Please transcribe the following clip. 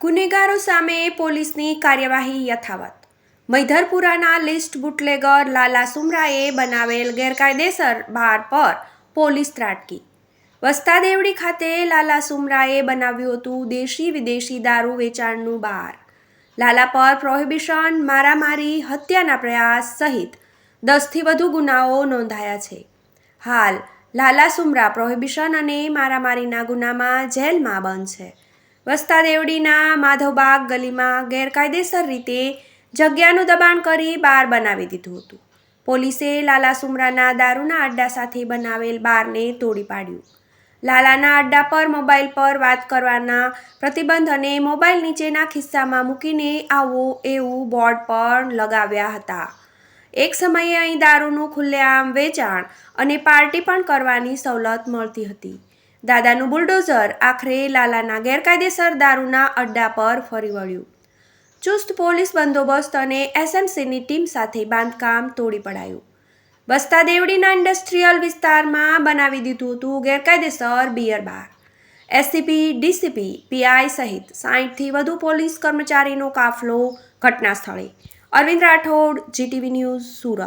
ગુનેગારો સામે પોલીસની કાર્યવાહી યથાવત. મૈધરપુરાના લિસ્ટ બુટલેગર લાલા સુમરાએ બનાવેલ ગેરકાયદેસર બાર પર પોલીસ ત્રાટકી. વસ્તા દેવડી ખાતે લાલા સુમરાએ બનાવ્યું હતું દેશી વિદેશી દારૂ વેચાણનું બાર લાલા પર પ્રોહિબિશન, મારામારી, હત્યાના પ્રયાસ સહિત દસથી વધુ ગુનાઓ નોંધાયા છે. હાલ લાલા સુમરા પ્રોહિબિશન અને મારામારીના ગુનામાં જેલમાં બંધ છે. વસ્તા દેવડીના માધવબાગ ગલીમાં ગેરકાયદેસર રીતે જગ્યાનું દબાણ કરી બાર બનાવી દીધું હતું. પોલીસે લાલા સુમરાના દારૂના અડ્ડા સાથે બનાવેલ બારને તોડી પાડ્યું. લાલાના અડ્ડા પર મોબાઈલ પર વાત કરવાના પ્રતિબંધ અને મોબાઈલ નીચેના ખિસ્સામાં મૂકીને આવો એવું બોર્ડ પણ લગાવ્યા હતા. એક સમયે અહીં દારૂનું ખુલ્લેઆમ વેચાણ અને પાર્ટી પણ કરવાની સવલત મળતી હતી. દાદાનું બુલડોઝર આખરે લાલાના ગેરકાયદેસર દારૂના અડ્ડા પર ફરી વળ્યું. ચુસ્ત પોલીસ બંદોબસ્ત અને એસએમસીની ટીમ સાથે બાંધકામ તોડી પડાયું. બસ્તા દેવડીના ઇન્ડસ્ટ્રીયલ વિસ્તારમાં બનાવી દીધું હતું ગેરકાયદેસર beer bar ACP, DCP, PI સહિત સાહીઠથી વધુ પોલીસ કર્મચારીનો કાફલો ઘટના સ્થળે અરવિંદ રાઠોડ, જીટીવી ન્યૂઝ સુરત.